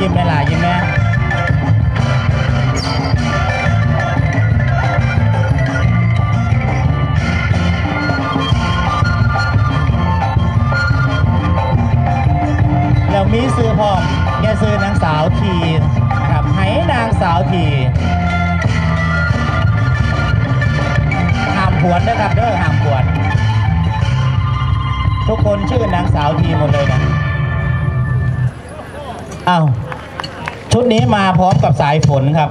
ยิ้มไม่ลยิ้มแมแล้วมีซื้อพร้อมแกซื้อนางสาวทีครับให้นางสาวทีห้ามขวดนะครับเด้อห้ามขวด ทุกคนชื่อนางสาวทีหมดเลยนะอ้าว ชุดนี้มาพร้อมกับสายฝนครับ